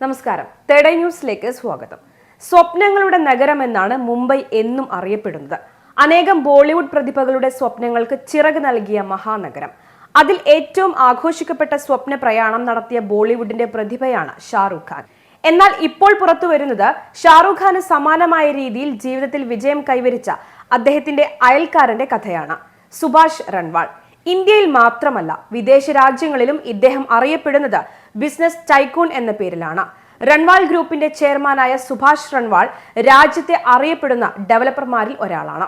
നമസ്കാരം. തെടൈ ന്യൂസിലേക്ക് സ്വാഗതം. സ്വപ്നങ്ങളുടെ നഗരം എന്നാണ് മുംബൈ എന്നും അറിയപ്പെടുന്നത്. അനേകം ബോളിവുഡ് പ്രതിഭകളുടെ സ്വപ്നങ്ങൾക്ക് ചിറക് നൽകിയ മഹാനഗരം. അതിൽ ഏറ്റവും ആഘോഷിക്കപ്പെട്ട സ്വപ്ന പ്രയാണം നടത്തിയ ബോളിവുഡിന്റെ പ്രതിഭയാണ് ഷാറുഖ് ഖാൻ. എന്നാൽ ഇപ്പോൾ പുറത്തു വരുന്നത് ഷാറുഖ് ഖാന് സമാനമായ രീതിയിൽ ജീവിതത്തിൽ വിജയം കൈവരിച്ച അദ്ദേഹത്തിന്റെ അയൽക്കാരന്റെ കഥയാണ്. സുഭാഷ് റൺവാൾ. ഇന്ത്യയിൽ മാത്രമല്ല വിദേശ രാജ്യങ്ങളിലും ഇദ്ദേഹം അറിയപ്പെടുന്നത് ബിസിനസ് ടൈക്കൂൺ എന്ന പേരിലാണ്. റൺവാൾ ഗ്രൂപ്പിന്റെ ചെയർമാനായ സുഭാഷ് റൺവാൾ രാജ്യത്തെ അറിയപ്പെടുന്ന ഡെവലപ്പർമാരിൽ ഒരാളാണ്.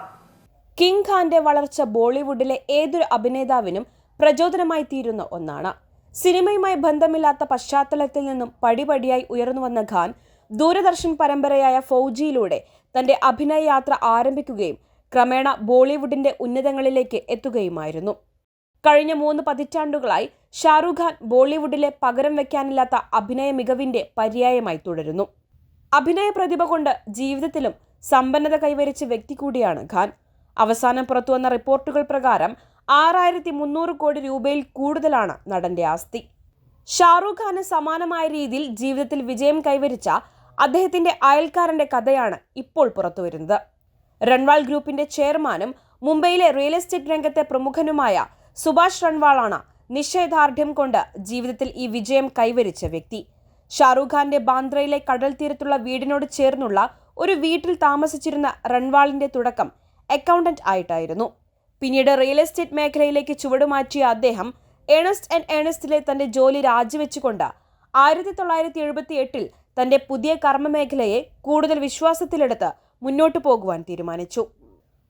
കിങ് ഖാന്റെ വളർച്ച ബോളിവുഡിലെ ഏതൊരു അഭിനേതാവിനും പ്രചോദനമായി തീരുന്ന ഒന്നാണ്. സിനിമയുമായി ബന്ധമില്ലാത്ത പശ്ചാത്തലത്തിൽ നിന്നും പടിപടിയായി ഉയർന്നു വന്ന ഖാൻ ദൂരദർശൻ പരമ്പരയായ ഫൗജിയിലൂടെ തന്റെ അഭിനയ യാത്ര ആരംഭിക്കുകയും ക്രമേണ ബോളിവുഡിന്റെ ഉന്നതങ്ങളിലേക്ക് എത്തുകയുമായിരുന്നു. കഴിഞ്ഞ മൂന്ന് പതിറ്റാണ്ടുകളായി ഷാറുഖ് ഖാൻ ബോളിവുഡിലെ പകരം വയ്ക്കാനില്ലാത്ത അഭിനയ മികവിന്റെ പര്യായമായി തുടരുന്നു. അഭിനയ പ്രതിഭ കൊണ്ട് ജീവിതത്തിലും സമ്പന്നത കൈവരിച്ച വ്യക്തി കൂടിയാണ് ഖാൻ. അവസാനം പുറത്തുവന്ന റിപ്പോർട്ടുകൾ പ്രകാരം ആറായിരത്തി മുന്നൂറ് കോടി രൂപയിൽ കൂടുതലാണ് നടന്റെ ആസ്തി. ഷാറൂഖ് ഖാന് സമാനമായ രീതിയിൽ ജീവിതത്തിൽ വിജയം കൈവരിച്ച അദ്ദേഹത്തിന്റെ അയൽക്കാരന്റെ കഥയാണ് ഇപ്പോൾ പുറത്തുവരുന്നത്. റൺവാൾ ഗ്രൂപ്പിന്റെ ചെയർമാനും മുംബൈയിലെ റിയൽ എസ്റ്റേറ്റ് രംഗത്തെ പ്രമുഖനുമായ സുഭാഷ് റൺവാളാണ് നിശ്ചയദാർഢ്യം കൊണ്ട് ജീവിതത്തിൽ ഈ വിജയം കൈവരിച്ച വ്യക്തി. ഷാറൂഖ് ഖാന്റെ ബാന്ദ്രയിലെ കടൽ തീരത്തുള്ള വീടിനോട് ചേർന്നുള്ള ഒരു വീട്ടിൽ താമസിച്ചിരുന്ന റൺവാളിന്റെ തുടക്കം അക്കൗണ്ടന്റ് ആയിട്ടായിരുന്നു. പിന്നീട് റിയൽ എസ്റ്റേറ്റ് മേഖലയിലേക്ക് ചുവടുമാറ്റിയ അദ്ദേഹം എണസ്റ്റ് ആൻഡ് ഏണസ്റ്റിലെ തന്റെ ജോലി രാജിവെച്ചുകൊണ്ട് ആയിരത്തി തൊള്ളായിരത്തി എഴുപത്തി എട്ടിൽ തന്റെ പുതിയ കർമ്മമേഖലയെ കൂടുതൽ വിശ്വാസത്തിലെടുത്ത് മുന്നോട്ടു പോകുവാൻ തീരുമാനിച്ചു.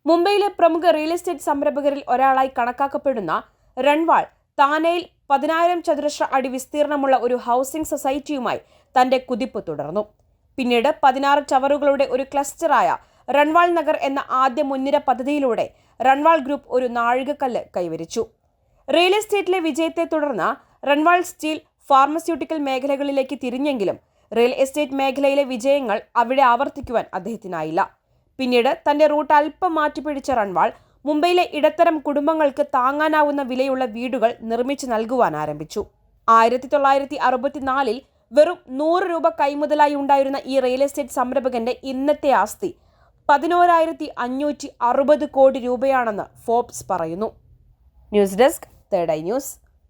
മുംബൈയിലെ പ്രമുഖ റിയൽ എസ്റ്റേറ്റ് സംരംഭകരിൽ ഒരാളായി കണക്കാക്കപ്പെടുന്ന റൺവാൾ താനയിൽ പതിനായിരം ചതുരശ്ര അടി വിസ്തീർണമുള്ള ഒരു ഹൗസിംഗ് സൊസൈറ്റിയുമായി തന്റെ കുതിപ്പ് തുടർന്നു. പിന്നീട് പതിനാറ് ചവറുകളുടെ ഒരു ക്ലസ്റ്ററായ റൺവാൾ നഗർ എന്ന ആദ്യ മുൻനിര പദ്ധതിയിലൂടെ റൺവാൾ ഗ്രൂപ്പ് ഒരു നാഴികക്കല്ല് കൈവരിച്ചു. റിയൽ എസ്റ്റേറ്റിലെ വിജയത്തെ തുടർന്ന് റൺവാൾ സ്റ്റീൽ ഫാർമസ്യൂട്ടിക്കൽ മേഖലകളിലേക്ക് തിരിഞ്ഞെങ്കിലും റിയൽ എസ്റ്റേറ്റ് മേഖലയിലെ വിജയങ്ങൾ അവിടെ ആവർത്തിക്കുവാൻ അദ്ദേഹത്തിനായില്ല. പിന്നീട് തന്റെ റൂട്ട് അല്പം മാറ്റിപ്പിടിച്ച റൺവാൾ മുംബൈയിലെ ഇടത്തരം കുടുംബങ്ങൾക്ക് താങ്ങാനാവുന്ന വിലയുള്ള വീടുകൾ നിർമ്മിച്ചു നൽകുവാൻ ആരംഭിച്ചു. ആയിരത്തി തൊള്ളായിരത്തി അറുപത്തിനാലിൽ വെറും നൂറ് രൂപ കൈമുതലായി ഉണ്ടായിരുന്ന ഈ റിയൽ എസ്റ്റേറ്റ് സംരംഭകന്റെ ഇന്നത്തെ ആസ്തി പതിനോരായിരത്തി അഞ്ഞൂറ്റി അറുപത് കോടി രൂപയാണെന്ന് ഫോബ്സ് പറയുന്നു. News desk third eye news.